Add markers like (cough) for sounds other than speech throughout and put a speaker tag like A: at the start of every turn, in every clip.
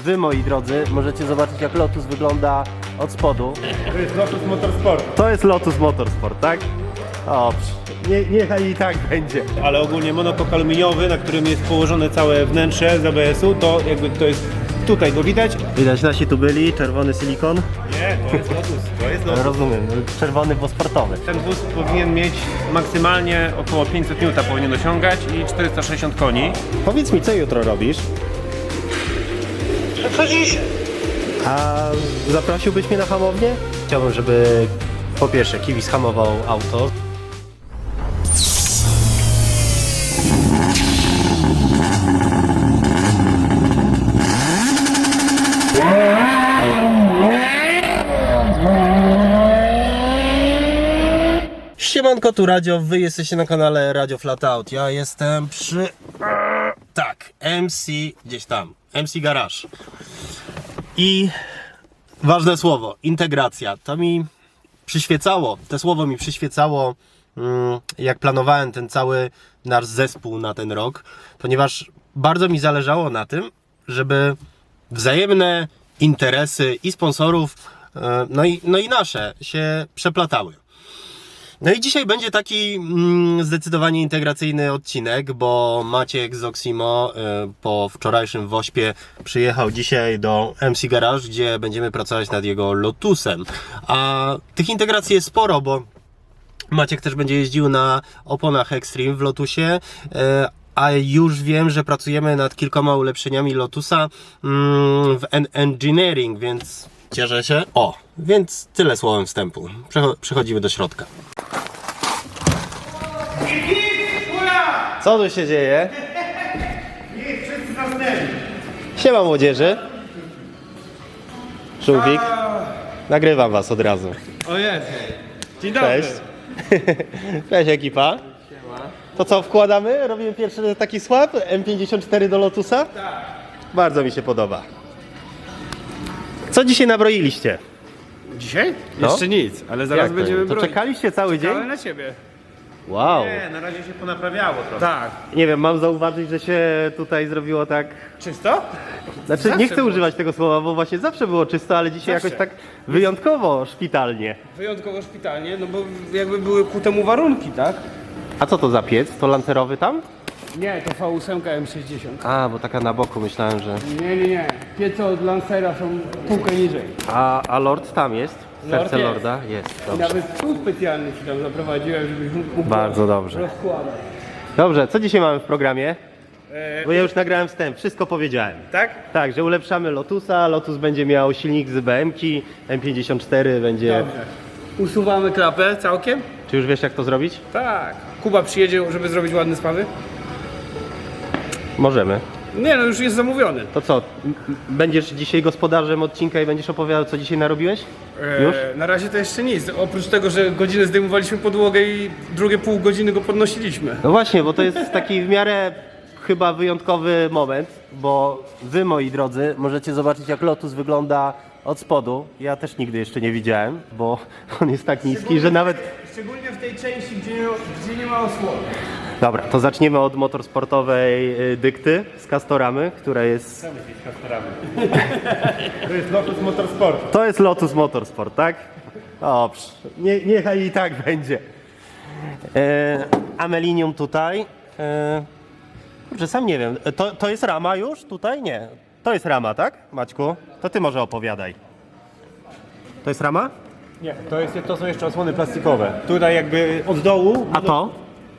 A: wy moi drodzy możecie zobaczyć jak Lotus wygląda od spodu.
B: To jest Lotus Motorsport.
A: To jest Lotus Motorsport, tak? O, nie, niechaj i tak będzie.
B: Ale ogólnie monokok aluminiowy, na którym jest położone całe wnętrze z ABS-u, to jakby to jest tutaj go widać.
A: Widać nasi tu byli, czerwony silikon.
B: Nie, to jest Lotus. To jest Lotus.
A: Rozumiem, czerwony, bo sportowy.
B: Ten wóz powinien mieć maksymalnie około 500 N powinien osiągać i 460 koni.
A: Powiedz mi, co jutro robisz?
B: Co dziś?
A: A zaprosiłbyś mnie na hamownię? Chciałbym, żeby po pierwsze Kiwi schamował auto. Siemanko, tu Radio, wy jesteście na kanale Radio Flatout. Ja jestem przy... Tak, MC gdzieś tam, MC Garage. I ważne słowo, integracja. To mi przyświecało, to słowo mi przyświecało, mm, jak planowałem ten cały nasz zespół na ten rok, ponieważ bardzo mi zależało na tym, żeby wzajemne interesy i sponsorów, e, no i, no i nasze się przeplatały. No i dzisiaj będzie taki mm, zdecydowanie integracyjny odcinek, bo Maciek z Oximo y, po wczorajszym wośpie przyjechał dzisiaj do MC Garage, gdzie będziemy pracować nad jego Lotusem. A tych integracji jest sporo, bo Maciek też będzie jeździł na oponach Extreme w Lotusie. e, A już wiem, że pracujemy nad kilkoma ulepszeniami Lotusa mm, w en- engineering, więc cieszę się. O, więc tyle słowem wstępu. Przecho- Przechodzimy do środka. Co tu się dzieje? Siema młodzieży. Żółwik. Nagrywam was od razu.
B: O jest. Dzień dobry.
A: Cześć. (laughs) Cześć ekipa. To co, wkładamy? Robimy pierwszy taki swap M54 do Lotusa? Tak. Bardzo mi się podoba. Co dzisiaj nabroiliście?
C: Dzisiaj?
A: No.
C: Jeszcze nic, ale zaraz
A: Jak to
C: będziemy
A: nie? To
C: broić.
A: czekaliście cały
C: Czekamy
A: dzień?
C: na ciebie.
A: Wow.
B: Nie, na razie się ponaprawiało trochę.
C: Tak.
A: Nie wiem, mam zauważyć, że się tutaj zrobiło tak...
C: Czysto?
A: Znaczy,
C: Zawsze
A: nie chcę
C: było.
A: używać tego słowa, bo właśnie zawsze było czysto, ale dzisiaj
C: Zawsze.
A: jakoś tak wyjątkowo szpitalnie.
C: Wyjątkowo szpitalnie, no bo jakby były ku temu warunki, tak?
A: A co to za piec? To lancerowy tam?
C: Nie, to V8 M60.
A: A, bo taka na boku myślałem, że...
C: Nie, nie, nie. Piece od Lancera są półkę niżej.
A: A, a Lord tam jest?
C: Lord
A: Serce
C: jest.
A: Lorda? Jest,
C: I
A: dobrze.
C: nawet stół specjalny ci tam zaprowadziłem, żebyś mógł
A: Bardzo dobrze.
C: rozkładać.
A: Dobrze, co dzisiaj mamy w programie?
C: E,
A: Bo ja już nagrałem wstęp, wszystko powiedziałem.
C: tak?
A: Tak, że ulepszamy Lotusa, Lotus będzie miał silnik z BM-ki, M54 będzie...
C: Dobrze. Usuwamy klapę całkiem?
A: Czy już wiesz jak to zrobić?
C: Tak. Kuba przyjedzie, żeby zrobić ładne spawy?
A: Możemy.
C: Nie, no już jest zamówiony.
A: To co, m- m- będziesz dzisiaj gospodarzem odcinka i będziesz opowiadał co dzisiaj narobiłeś?
C: E,
A: Już?
C: Na razie to jeszcze nic. Oprócz tego, że godzinę zdejmowaliśmy podłogę i drugie pół godziny go podnosiliśmy.
A: No właśnie, bo to jest taki w miarę chyba wyjątkowy moment, bo wy moi drodzy możecie zobaczyć jak Lotus wygląda od spodu. Ja też nigdy jeszcze nie widziałem, bo on jest tak niski, że nawet...
C: Szczególnie w tej części, gdzie nie, gdzie nie ma osłony.
A: Dobra, to zaczniemy od motorsportowej y, dykty z Castoramy, która jest... (laughs)
B: To jest Lotus Motorsport.
A: To jest Lotus Motorsport, tak? Psz, nie, niechaj i tak będzie. E, Amelinium tutaj. E, kurczę, sam nie wiem. E, To, to jest rama już tutaj? Nie. To jest rama, tak, Maćku? To ty może opowiadaj. To jest rama?
B: Nie, to, jest, to są jeszcze osłony plastikowe. Tutaj jakby od dołu.
A: A to?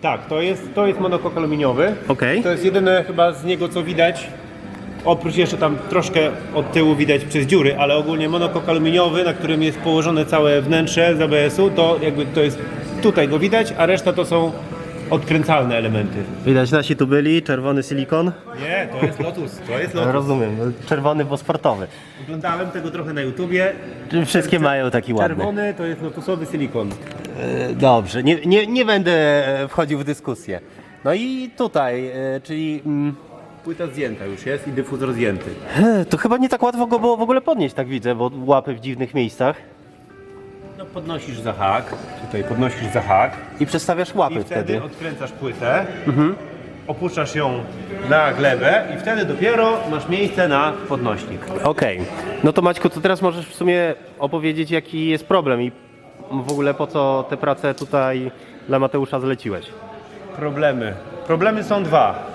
B: Tak, to jest, to jest monokok aluminiowy.
A: Okej.
B: To jest jedyne chyba z niego co widać. Oprócz jeszcze tam troszkę od tyłu widać przez dziury, ale ogólnie monokok aluminiowy, na którym jest położone całe wnętrze z ABS-u, to jakby to jest tutaj go widać, a reszta to są odkręcalne elementy.
A: Widać, nasi tu byli, czerwony silikon.
B: Nie, to jest Lotus, to jest
A: Rozumiem, czerwony, bo sportowy.
B: Oglądałem tego trochę na YouTubie.
A: Wszystkie mają taki ładny.
B: Czerwony to jest lotusowy silikon.
A: E, Dobrze, nie, nie, nie będę e, wchodził w dyskusję. No i tutaj, e, czyli mm,
B: Płyta zdjęta już jest i dyfuzor zdjęty.
A: to chyba nie tak łatwo go było w ogóle podnieść, tak widzę, bo łapy w dziwnych miejscach.
B: No podnosisz za hak, tutaj podnosisz za hak
A: I przestawiasz
B: i
A: łapy
B: wtedy
A: wtedy.
B: odkręcasz płytę, opuszczasz ją na glebę i wtedy dopiero masz miejsce na podnośnik.
A: Okej. No to Maćku, to teraz możesz w sumie opowiedzieć, jaki jest problem i w ogóle po co te prace tutaj dla Mateusza zleciłeś.
B: Problemy. Problemy są dwa.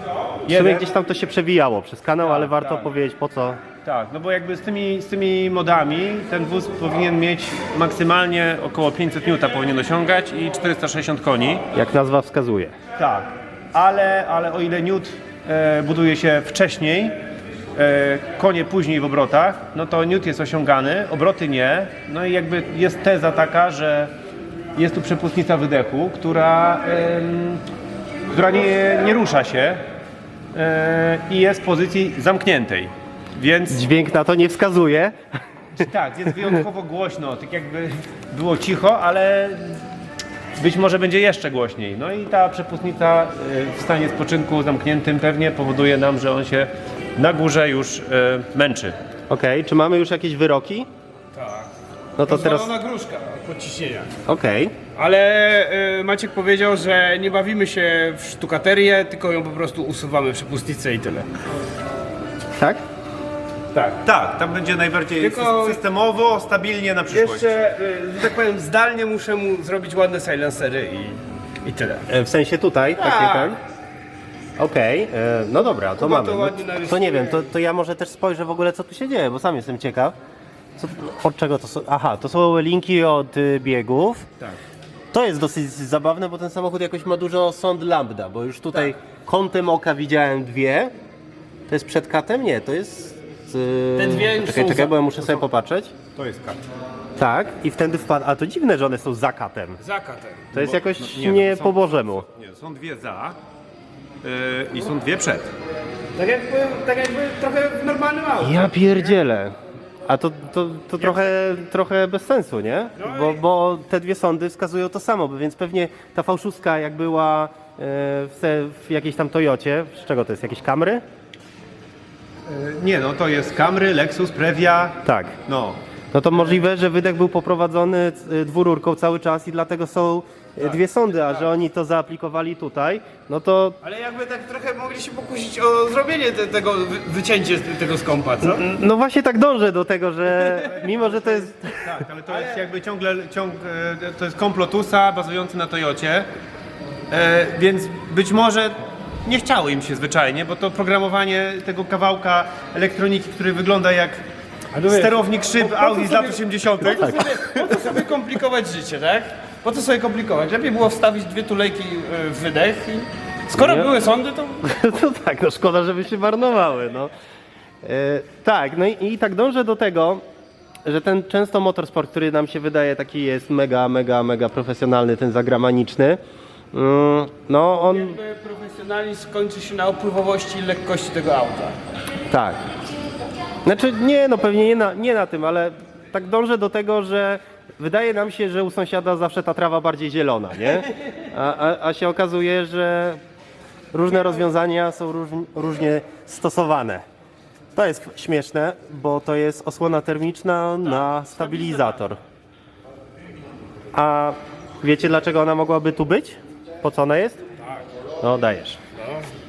A: W sumie gdzieś tam to się przewijało przez kanał, ale warto
B: tak.
A: powiedzieć po co.
B: Tak, no bo jakby z tymi, z tymi modami ten wóz powinien mieć maksymalnie około 500 N powinien osiągać i 460 koni.
A: Jak nazwa wskazuje.
B: Tak, ale, ale o ile Newt e, buduje się wcześniej, e, konie później w obrotach, no to Newt jest osiągany, obroty nie. No i jakby jest teza taka, że jest tu przepustnica wydechu, która, em, która nie, nie rusza się e, i jest w pozycji zamkniętej. Więc
A: Dźwięk na to nie wskazuje.
B: tak, jest wyjątkowo głośno, tak jakby było cicho, ale być może będzie jeszcze głośniej. No i ta przepustnica y, w stanie spoczynku zamkniętym pewnie powoduje nam, że on się na górze już y, męczy.
A: Okej, czy mamy już jakieś wyroki?
C: Tak.
A: No to teraz.
C: Rozwalona gruszka podciśnienia.
A: Okej.
C: Ale y, Maciek powiedział, że nie bawimy się w sztukaterię, tylko ją po prostu usuwamy przepustnicę i tyle.
A: Tak?
B: Tak. Tak, tam będzie najbardziej
C: Tylko-
B: systemowo, stabilnie na przyszłość.
C: Jeszcze, y, że tak powiem, zdalnie muszę mu zrobić ładne silencery i, i tyle.
A: E, W sensie tutaj, takie
C: Tak.
A: tak? Okej, e, no dobra, to
C: Kuba
A: mamy.
C: to
A: No,
C: ładnie
A: to
C: narysuje.
A: nie wiem, to, to ja może też spojrzę w ogóle co tu się dzieje, bo sam jestem ciekaw. Co, od czego to są? Aha, to są linki od y, biegów.
B: Tak.
A: To jest dosyć zabawne, bo ten samochód jakoś ma dużo sond lambda, bo już tutaj kątem oka widziałem dwie. To jest przed katem? Nie, to jest... Z...
C: Te dwie już
A: Czekaj,
C: są
A: czekaj,
C: za-
A: bo ja muszę sobie popatrzeć.
B: To jest kart.
A: Tak, i wtedy wpadł... A to dziwne, że one są za katem.
C: Zakatem.
A: To jest
B: Bo-
A: jakoś
B: no nie,
A: nie
B: no są-
A: po bożemu.
B: Nie, są dwie za y, i są dwie przed.
C: Tak jakby, tak jakby trochę w normalnym aucie.
A: Ja pierdzielę. A to, to, to trochę, trochę bez sensu, nie? Bo, bo te dwie sądy wskazują to samo, więc pewnie ta fałszustka jak była e, w, se, w jakiejś tam Toyocie, z czego to jest, jakieś kamry?
B: Y, nie no, to jest Camry, Lexus, Previa.
A: Tak.
B: No,
A: No to możliwe, że wydech był poprowadzony e, dwururką cały czas i dlatego są e, dwie sądy, a że oni to zaaplikowali tutaj, no to
C: Ale jakby tak trochę mogli się pokusić o zrobienie te, tego, wy, wycięcie z- tego skąpa, co?
A: no właśnie tak dążę do tego, że (laughs) mimo, że to jest
B: Tak, ale to jest jakby ciągle, ciąg, e, to jest komplot Lotusa bazujący na Toyocie, e, więc być może nie chciało im się zwyczajnie, bo to programowanie tego kawałka elektroniki, który wygląda jak sterownik szyb Audi z lat 80.
C: Po co sobie komplikować życie, tak? Po co sobie komplikować? Lepiej było wstawić dwie tulejki y, w wydech i skoro
A: Nie.
C: były sądy, to (laughs)
A: No tak, no szkoda, żeby się marnowały, no. E, tak, no i, i tak dążę do tego, że ten często motorsport, który nam się wydaje taki jest mega, mega, mega profesjonalny, ten zagramaniczny, mm, no on,
C: jakby profesjonalizm kończy się na opływowości i lekkości tego auta.
A: tak. Znaczy nie, no pewnie nie na, nie na tym, ale tak dążę do tego, że wydaje nam się, że u sąsiada zawsze ta trawa bardziej zielona, nie? A, a, a się okazuje, że różne rozwiązania są róż, różnie stosowane. To jest śmieszne, bo to jest osłona termiczna na stabilizator. A wiecie dlaczego ona mogłaby tu być? Po co ona jest? No dajesz.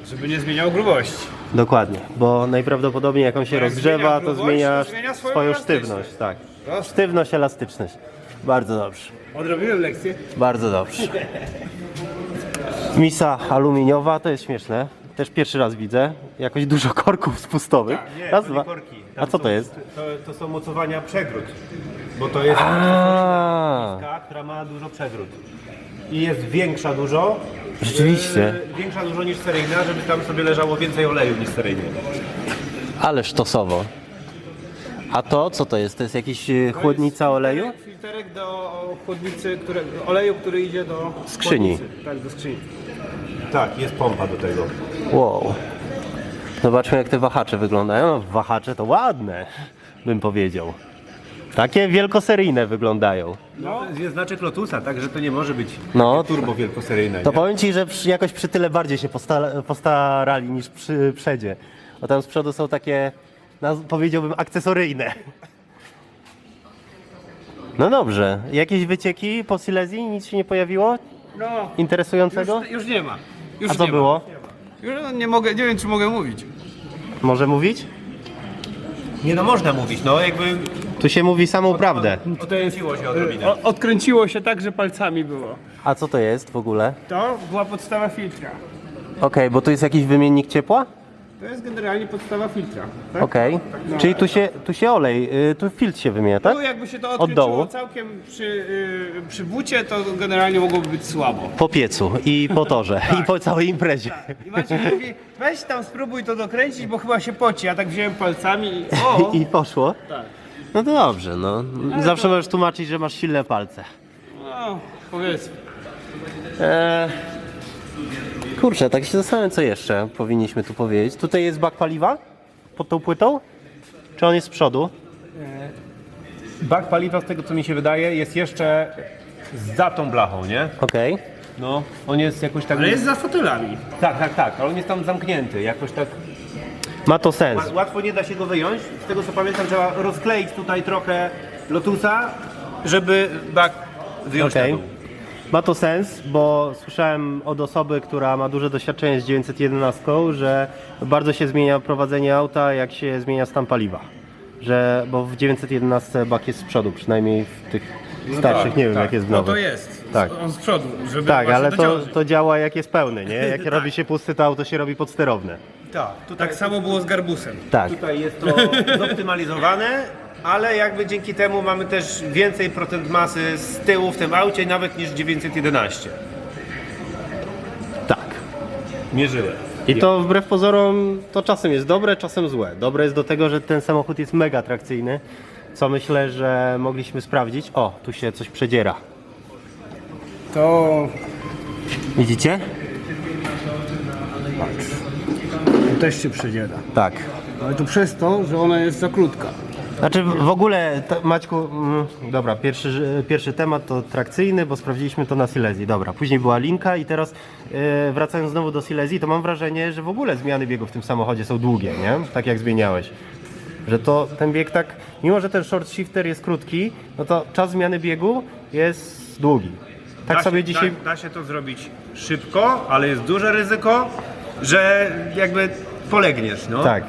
C: Żeby nie zmieniał grubości.
A: Dokładnie, bo najprawdopodobniej jak on się rozgrzewa, to zmienia,
C: swoją
A: sztywność. Tak. Sztywność, elastyczność. Bardzo dobrze.
C: Odrobiłem lekcję.
A: Bardzo dobrze. Misa aluminiowa to jest śmieszne. Też pierwszy raz widzę. Jakoś dużo korków spustowych.
B: Nie,
A: raz,
B: to
A: dwa.
B: nie korki.
A: A co
B: są-
A: to jest?
B: To, to są mocowania przegród, bo to jest
A: A,
B: która ma dużo przegród. I jest większa dużo.
A: Rzeczywiście.
B: Yy, Większa dużo niż seryjna, żeby tam sobie leżało więcej oleju niż seryjnie.
A: ale sztosowo. A to co to jest? To jest jakiś y, chłodnica oleju?
C: Filterek do chłodnicy, które, oleju, który idzie do
A: Skrzyni.
C: chłodnicy. Tak, do skrzyni.
B: Tak, jest pompa do tego.
A: Wow. Zobaczmy jak te wahacze wyglądają. No, wahacze to ładne, bym powiedział. Takie wielkoseryjne wyglądają.
B: No. Jest znaczek Lotusa, także to nie może być
A: No,
B: turbo wielkoseryjne.
A: To
B: nie?
A: powiem Ci, że przy, jakoś przy tyle bardziej się posta- postarali niż przy przedzie. Bo tam z przodu są takie, naz- powiedziałbym, akcesoryjne. No dobrze. Jakieś wycieki po Silesii? Nic się nie pojawiło?
C: No,
A: Interesującego?
C: już, już nie ma. Już
A: A co
C: nie
A: było?
C: Ma. Już nie mogę, nie wiem czy mogę mówić.
A: Może mówić?
B: Nie no, można mówić, no jakby
A: Tu się mówi samą prawdę.
B: odkręciło się odrobinę.
C: O, odkręciło się tak, że palcami było.
A: A co to jest w ogóle?
C: To była podstawa filtra.
A: Okej, bo tu jest jakiś wymiennik ciepła?
C: To jest generalnie podstawa filtra. Tak?
A: Okej. Czyli tu się, tu się olej, y, tu filtr się wymienia, tak?
C: Tu jakby się to
A: Od
C: odkręciło całkiem przy, yy, przy bucie, to generalnie mogłoby być słabo.
A: Po piecu i po torze i po całej imprezie.
C: I Maciek mówi, weź tam spróbuj to dokręcić, bo chyba się poci. Ja tak wziąłem palcami i (laughs) o!
A: I poszło?
C: Tak.
A: No to dobrze, no. Zawsze możesz tłumaczyć, że masz silne palce.
C: No, powiedzmy.
A: Eee, kurczę, tak się zastanawiam, co jeszcze powinniśmy tu powiedzieć. Tutaj jest bak paliwa? Pod tą płytą? Czy on jest z przodu?
B: Bak paliwa, z tego co mi się wydaje, jest jeszcze za tą blachą, nie?
A: Okej.
B: No, on jest jakoś tak...
C: Ale jest za fotelami.
B: Tak, tak, tak, ale on jest tam zamknięty, jakoś tak...
A: Ma to sens.
B: Ła- Łatwo nie da się go wyjąć. Z tego co pamiętam, trzeba rozkleić tutaj trochę Lotusa, żeby bak wyjąć
A: Okej.
B: na dół.
A: Ma to sens, bo słyszałem od osoby, która ma duże doświadczenie z 911, że bardzo się zmienia prowadzenie auta, jak się zmienia stan paliwa. Że, bo w 911 bak jest z przodu, przynajmniej w tych starszych, nie wiem jak jest w
C: No
A: nowych.
C: to jest.
A: Tak.
C: On z przodu, żeby
A: Tak,
C: właśnie
A: ale to,
C: dociążyć.
A: to działa jak jest pełny, nie? Jak (laughs) robi się pusty, to auto się robi podsterowne.
B: Tak, tutaj,
C: Tak samo było z garbusem.
A: Tak.
B: tutaj jest to (laughs) zoptymalizowane, ale jakby dzięki temu mamy też więcej procent masy z tyłu w tym aucie nawet niż 911.
A: Tak.
B: Mierzyłem.
A: I to wbrew pozorom, to czasem jest dobre, czasem złe. Dobre jest do tego, że ten samochód jest mega atrakcyjny, co myślę, że mogliśmy sprawdzić. O, tu się coś przedziera.
C: To
A: Widzicie?
C: Też się przedziera.
A: Tak.
C: Ale to przez to, że ona jest za krótka.
A: Znaczy w ogóle, te- Maćku, mm, dobra, pierwszy, pierwszy temat to trakcyjny, bo sprawdziliśmy to na Silesii. Dobra, później była linka i teraz e, wracając znowu do Silesii, to mam wrażenie, że w ogóle zmiany biegu w tym samochodzie są długie, nie? Tak jak zmieniałeś. Że to ten bieg tak, mimo że ten short shifter jest krótki, no to czas zmiany biegu jest długi. Tak
B: da
A: sobie
B: się,
A: dzisiaj...
B: Da, da się to zrobić szybko, ale jest duże ryzyko, że jakby polegniesz, no.
A: Tak.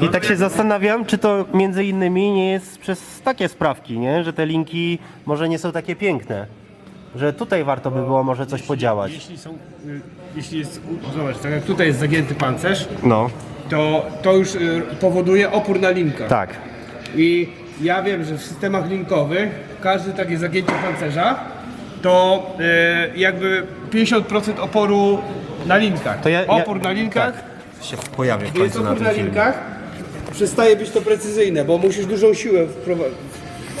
A: I tak się zastanawiam, czy to między innymi nie jest przez takie sprawki, nie? że te linki może nie są takie piękne. Że tutaj warto by było może coś podziałać.
C: Jeśli są, y, jeśli jest, u- zobacz, tak jak tutaj jest zagięty pancerz,
A: No,
C: to to już y, powoduje opór na linkach.
A: tak.
C: I ja wiem, że w systemach linkowych każdy takie zagięcie pancerza to y, jakby 50% oporu na linkach.
A: To ja- ja-
C: opór na linkach,
A: Tak. Się pojawię w
C: jest
A: końcu na
C: opór
A: tym
C: na
A: filmie.
C: linkach, przestaje być to precyzyjne, bo musisz dużą siłę w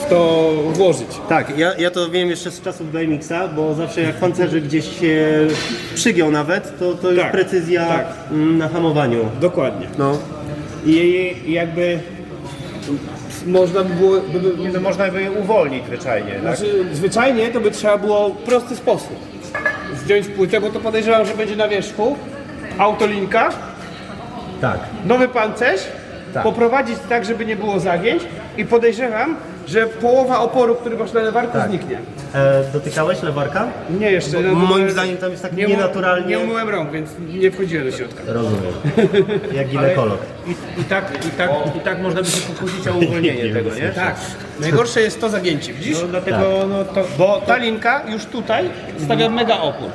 C: to włożyć.
A: Tak, ja, ja to wiem jeszcze z czasów BMX-a, bo zawsze jak pancerzy gdzieś się przygiął nawet, to, to już
C: Tak,
A: precyzja
C: tak.
A: mm, na hamowaniu.
C: Dokładnie.
A: No.
C: I i jakby można by było, by, by,
B: Nie, no można by je uwolnić zwyczajnie, tak?
C: Znaczy, zwyczajnie to by trzeba było w prosty sposób zdjąć płytę, bo to podejrzewam, że będzie na wierzchu, autolinka,
A: Tak.
C: nowy pancerz,
A: Tak.
C: poprowadzić tak, żeby nie było zagięć i podejrzewam, że połowa oporu, który masz na lewarku
A: Tak.
C: zniknie.
A: E, dotykałeś lewarka?
C: Nie jeszcze.
A: Bo
C: no,
A: moim zdaniem tam jest tak
C: nie
A: nienaturalnie-
C: Nie umyłem rąk, więc nie wchodziłem do środka.
A: Rozumiem. (laughs) Jak ginekolog.
B: I, i, tak, i, tak, I tak można by się pokusić o (laughs) uwolnienie tego, nie?
C: Tak. Najgorsze jest to zagięcie, widzisz?
B: No dlatego, no to...
C: Bo ta linka już tutaj stawia mega opór.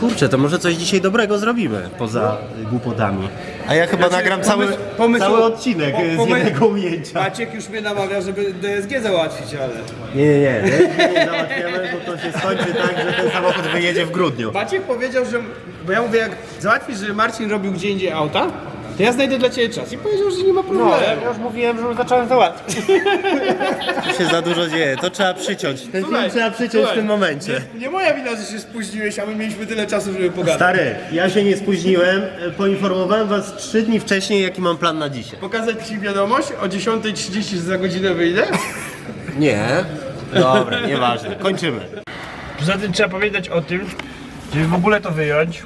A: Kurczę, to może coś dzisiaj dobrego zrobimy poza głupotami. A ja chyba nagram cały,
C: Pomysł- pomysł-
A: cały odcinek
C: po-
A: z
C: pomy-
A: jednego ujęcia.
C: Maciek już mnie namawia, żeby DSG załatwić, ale...
A: Nie, nie, nie, nie, nie załatwiamy, bo to się skończy tak, że ten samochód wyjedzie w grudniu.
C: Maciek powiedział, że. Bo ja mówię, jak załatwisz, że Marcin robił gdzie indziej auta, to ja znajdę dla ciebie czas. I powiedział, że nie ma problemu.
B: No, ja już mówiłem, że już zacząłem załatwić.
A: Tu się za dużo dzieje, to trzeba przyciąć. Ten
C: Słuchaj,
A: film trzeba przyciąć
C: słuchaj.
A: w tym momencie.
C: Nie moja wina, że się spóźniłeś, a my mieliśmy tyle czasu, żeby pogadać.
A: Stary, ja się nie spóźniłem, e, poinformowałem was trzy dni wcześniej, jaki mam plan na dzisiaj.
C: Pokazać ci wiadomość o 10.30, że za godzinę wyjdę?
A: Nie. Dobra, nieważne, kończymy.
C: Poza tym trzeba pamiętać o tym, żeby w ogóle to wyjąć.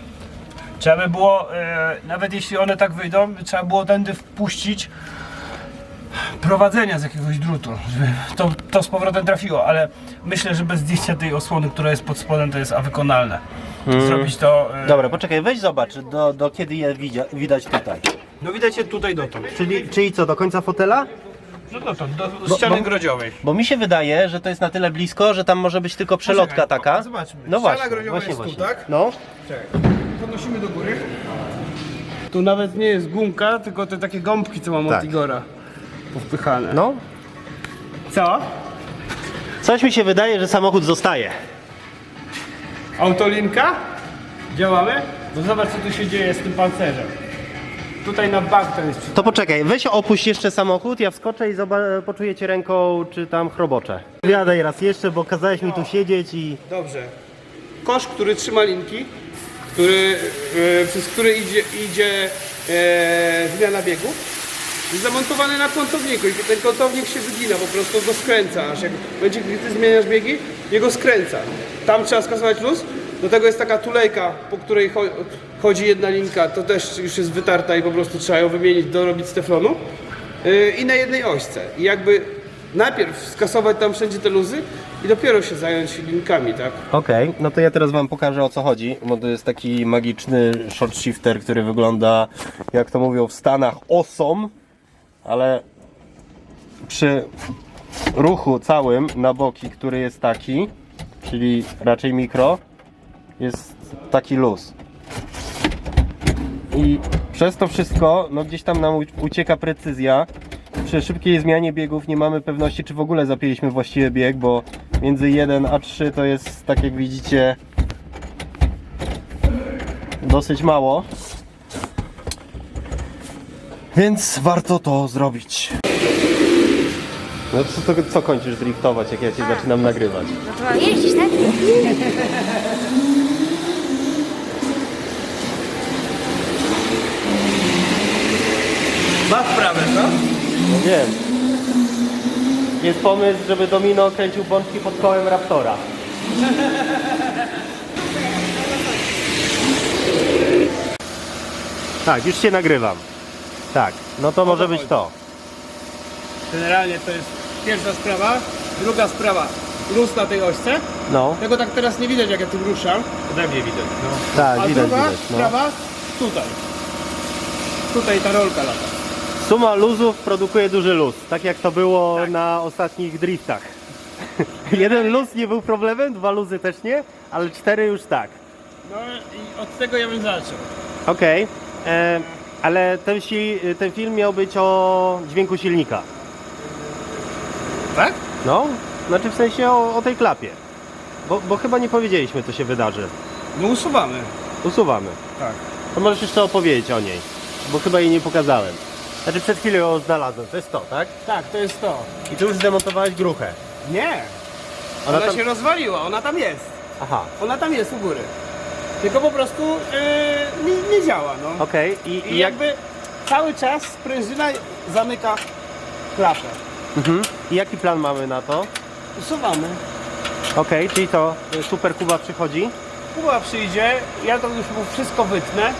C: Trzeba by było, e, nawet jeśli one tak wyjdą, trzeba było tędy wpuścić prowadzenia z jakiegoś drutu, żeby to, to z powrotem trafiło, ale myślę, że bez zdjęcia tej osłony, która jest pod spodem, to jest awykonalne. Zrobić to... e,
A: Dobra, poczekaj, weź zobacz, do, do kiedy je widzia, widać tutaj.
C: No widać je tutaj dotąd.
A: Czyli, czyli co, do końca fotela?
C: No dotąd, do, do ściany
A: bo-
C: grodziowej.
A: Bo mi się wydaje, że to jest na tyle blisko, że tam może być tylko przelotka
C: Poczekaj,
A: taka.
C: zobaczmy.
A: No
C: Ściana
A: właśnie,
C: grodziowa
A: właśnie,
C: jest tu,
A: właśnie.
C: tak?
A: No.
C: Czekaj. Podnosimy do góry. Tu nawet nie jest gumka, tylko te takie gąbki, co mam
A: Tak.
C: od Igora. Powpychane.
A: No.
C: Co?
A: Coś mi się wydaje, że samochód zostaje.
C: Autolinka? Działamy? No zobacz co tu się dzieje z tym pancerzem. Tutaj na bak to jest przy...
A: To poczekaj, weź opuść jeszcze samochód, ja wskoczę i zoba- poczujecie ręką, czy tam chrobocze. Wiadaj raz jeszcze, bo kazałeś mi tu siedzieć i...
C: Dobrze. Kosz, który trzyma linki, który, e, przez który idzie, idzie e, zmiana biegów, jest zamontowany na kątowniku i ten kątownik się wygina, po prostu go skręca, aż jak będzie, gdy ty zmieniasz biegi, jego skręca. Tam trzeba skasować luz, do tego jest taka tulejka, po której cho- chodzi jedna linka, to też już jest wytarta i po prostu trzeba ją wymienić, dorobić z teflonu. Yy, I na jednej ośce. I jakby najpierw skasować tam wszędzie te luzy i dopiero się zająć linkami, tak?
A: Okej, no to ja teraz wam pokażę o co chodzi, bo to jest taki magiczny short shifter, który wygląda, jak to mówią w Stanach, osom, ale przy ruchu całym na boki, który jest taki, czyli raczej mikro, jest taki luz. I przez to wszystko, no gdzieś tam nam ucieka precyzja. Przy szybkiej zmianie biegów nie mamy pewności, czy w ogóle zapięliśmy właściwy bieg, bo między 1 a 3 to jest, tak jak widzicie, dosyć mało. Więc warto to zrobić. No co, to, co kończysz driftować, jak ja cię zaczynam nagrywać?
D: No to jeździsz, tak?
C: Ma wprawę, co?
A: No wiem. Jest pomysł, żeby Domino kręcił bączki pod kołem Raptora. Tak, już się nagrywam. Tak, no to może być to.
C: Generalnie to jest pierwsza sprawa. Druga sprawa, luz na tej ośce.
A: No,
C: Tego tak teraz nie widać, jak ja tym ruszam.
B: Ode mnie widać. No.
A: tak,
C: A
A: widać,
C: druga
A: widać. No.
C: sprawa, tutaj. Tutaj ta rolka lata.
A: Suma luzów produkuje duży luz, tak jak to było na ostatnich driftach. (laughs) Jeden luz nie był problemem, dwa luzy też nie, ale cztery już tak.
C: No i od tego ja bym zaczął.
A: Okej, e, ale ten, si- ten film miał być o dźwięku silnika.
C: Tak?
A: No, znaczy w sensie o, o tej klapie. Bo, bo chyba nie powiedzieliśmy, co się wydarzy.
C: No usuwamy.
A: Usuwamy.
C: Tak.
A: To możesz jeszcze opowiedzieć o niej, bo chyba jej nie pokazałem. Znaczy przed chwilą ją znalazłem, to jest to, tak?
C: Tak, to jest to.
A: I tu już zdemontowałeś gruchę.
C: Nie.
A: Ona tam-
C: się rozwaliła, ona tam jest.
A: Aha,
C: Ona tam jest u góry. Tylko po prostu yy, nie, nie działa, no.
A: okej. I,
C: I
A: I, jak,
C: jakby cały czas sprężyna zamyka klapę.
A: mhm. I jaki plan mamy na to?
C: Usuwamy.
A: Okej, czyli to y, Super Kuba przychodzi.
C: Kuba przyjdzie, ja to już mu wszystko wytnę.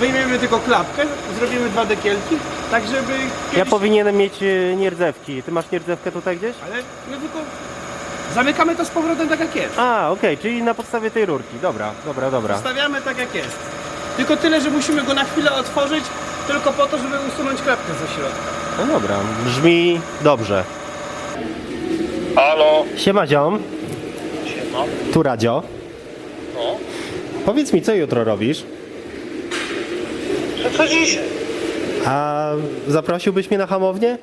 C: Wyjmiemy tylko klapkę, zrobimy dwa dekielki, tak żeby
A: Ja
C: kiedyś...
A: powinienem mieć y, nierdzewki. Ty masz nierdzewkę tutaj gdzieś?
C: Ale my tylko zamykamy to z powrotem tak jak jest.
A: A, okej, czyli na podstawie tej rurki. Dobra, dobra, dobra.
C: Stawiamy tak jak jest. Tylko tyle, że musimy go na chwilę otworzyć, tylko po to, żeby usunąć klapkę ze środka.
A: No dobra, brzmi dobrze.
E: Halo,
A: Siema ziom,
E: siema.
A: tu Radio.
E: No.
A: Powiedz mi, co jutro robisz?
E: Co, co dziś?
A: A zaprosiłbyś mnie na hamownię?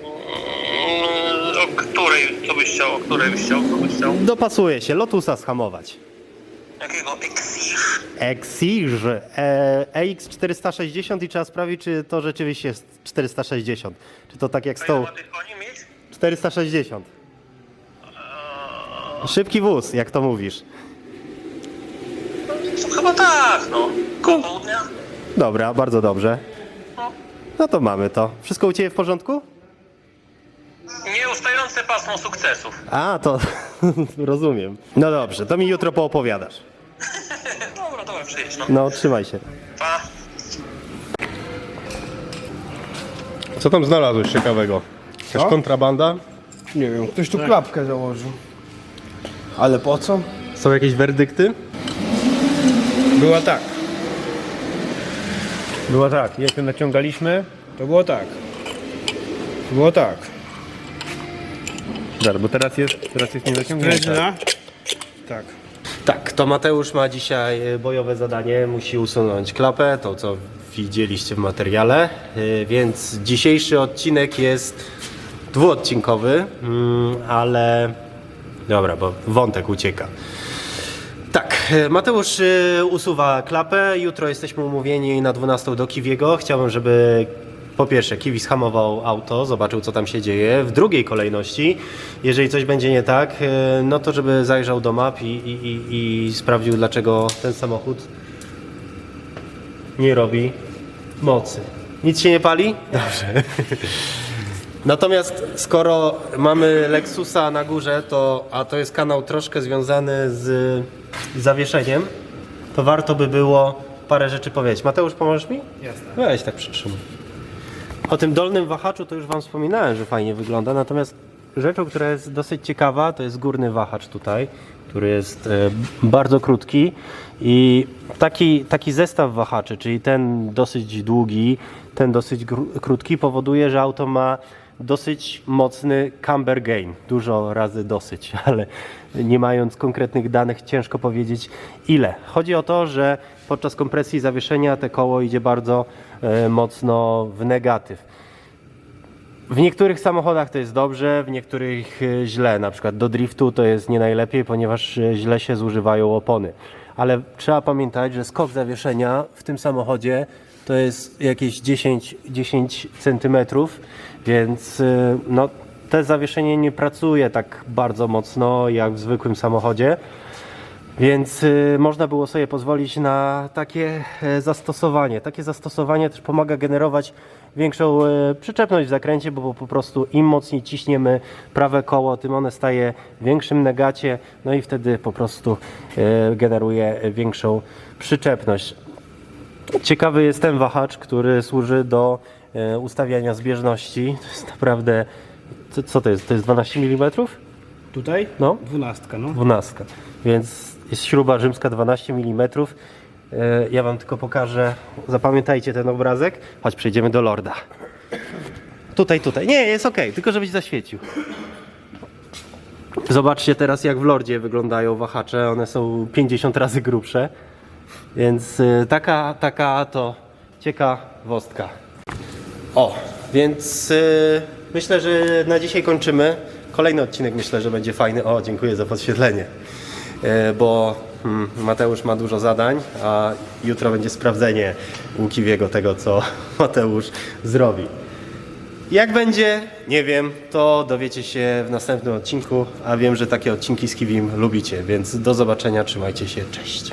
E: Mm, o której, co byś chciał, o której byś chciał, co byś chciał?
A: Dopasuje się, Lotusa schamować.
E: Jakiego Exige?
A: Exige e, EX460 i trzeba sprawdzić, czy to rzeczywiście jest 460. Czy to tak jak z
E: A ile
A: tą
E: ma tych koni mieć?
A: 460. Szybki wóz, jak to mówisz.
E: To chyba tak, no. Koło południa?
A: Dobra, bardzo dobrze.
E: No.
A: No to mamy to. Wszystko u Ciebie w porządku?
E: Nieustające pasmo sukcesów.
A: A, to (laughs) rozumiem. No dobrze, to mi jutro poopowiadasz. (laughs)
E: Dobra, dobra, przyjedź, no.
A: No, trzymaj się.
E: Pa.
A: Co tam znalazłeś ciekawego? Jakaś kontrabanda?
C: Nie wiem, ktoś tu klapkę założył. Ale po co?
A: Są jakieś werdykty?
C: Była tak.
B: Było tak, jak ją naciągaliśmy,
C: To było tak. To było tak.
B: Zaraz, bo teraz jest, teraz jest niezaciągnięta.
C: Sprężyna. Tak.
A: Tak, to Mateusz ma dzisiaj e, bojowe zadanie, musi usunąć klapę, to co widzieliście w materiale, e, więc dzisiejszy odcinek jest dwuodcinkowy, mm, ale dobra, bo wątek ucieka. Mateusz e, usuwa klapę, jutro jesteśmy umówieni na 12 do Kiwiego, chciałbym, żeby po pierwsze Kiwi schamował auto, zobaczył co tam się dzieje, w drugiej kolejności, jeżeli coś będzie nie tak, e, no to żeby zajrzał do map i, i, i, i sprawdził dlaczego ten samochód nie robi mocy. Nic się nie pali? Dobrze. (laughs) Natomiast skoro mamy Lexusa na górze, to, a to jest kanał troszkę związany z zawieszeniem, to warto by było parę rzeczy powiedzieć. Mateusz, pomożesz mi?
B: Jasne.
A: Weź tak przytrzymaj. O tym dolnym wahaczu to już Wam wspominałem, że fajnie wygląda, natomiast rzeczą, która jest dosyć ciekawa, to jest górny wahacz tutaj, który jest e, bardzo krótki i taki, taki zestaw wahaczy, czyli ten dosyć długi, ten dosyć krótki powoduje, że auto ma dosyć mocny camber gain, dużo razy dosyć, (laughs) ale nie mając konkretnych danych ciężko powiedzieć ile. Chodzi o to, że podczas kompresji zawieszenia te koło idzie bardzo e, mocno w negatyw. W niektórych samochodach to jest dobrze, w niektórych e, źle. Na przykład do driftu to jest nie najlepiej, ponieważ e, źle się zużywają opony. Ale trzeba pamiętać, że skok zawieszenia w tym samochodzie to jest jakieś 10, 10 centymetrów, więc e, no, te zawieszenie nie pracuje tak bardzo mocno jak w zwykłym samochodzie. Więc y, można było sobie pozwolić na takie e, zastosowanie. Takie zastosowanie też pomaga generować większą e, przyczepność w zakręcie, bo, bo po prostu im mocniej ciśniemy prawe koło, tym one staje w większym negacie, no i wtedy po prostu e, generuje większą przyczepność. Ciekawy jest ten wahacz, który służy do e, ustawiania zbieżności. To jest naprawdę. Co, co to jest? To jest 12 mm?
C: Tutaj?
A: No.
C: Dwunastka, no.
A: 12. Więc jest śruba rzymska 12 mm. E, Ja wam tylko pokażę. Zapamiętajcie ten obrazek. Chodź, przejdziemy do Lorda. Tutaj, tutaj. Nie, jest ok, tylko żebyś zaświecił. Zobaczcie teraz, jak w Lordzie wyglądają wahacze. One są 50 razy grubsze. Więc y, taka, taka to ciekawostka. O, więc y, myślę, że na dzisiaj kończymy. Kolejny odcinek myślę, że będzie fajny. O, dziękuję za podświetlenie. Y, bo mm, Mateusz ma dużo zadań, a jutro będzie sprawdzenie u Kiwiego tego, co (laughs) Mateusz zrobi. Jak będzie, nie wiem, to dowiecie się w następnym odcinku, a wiem, że takie odcinki z Kiwim lubicie, więc do zobaczenia, trzymajcie się, cześć.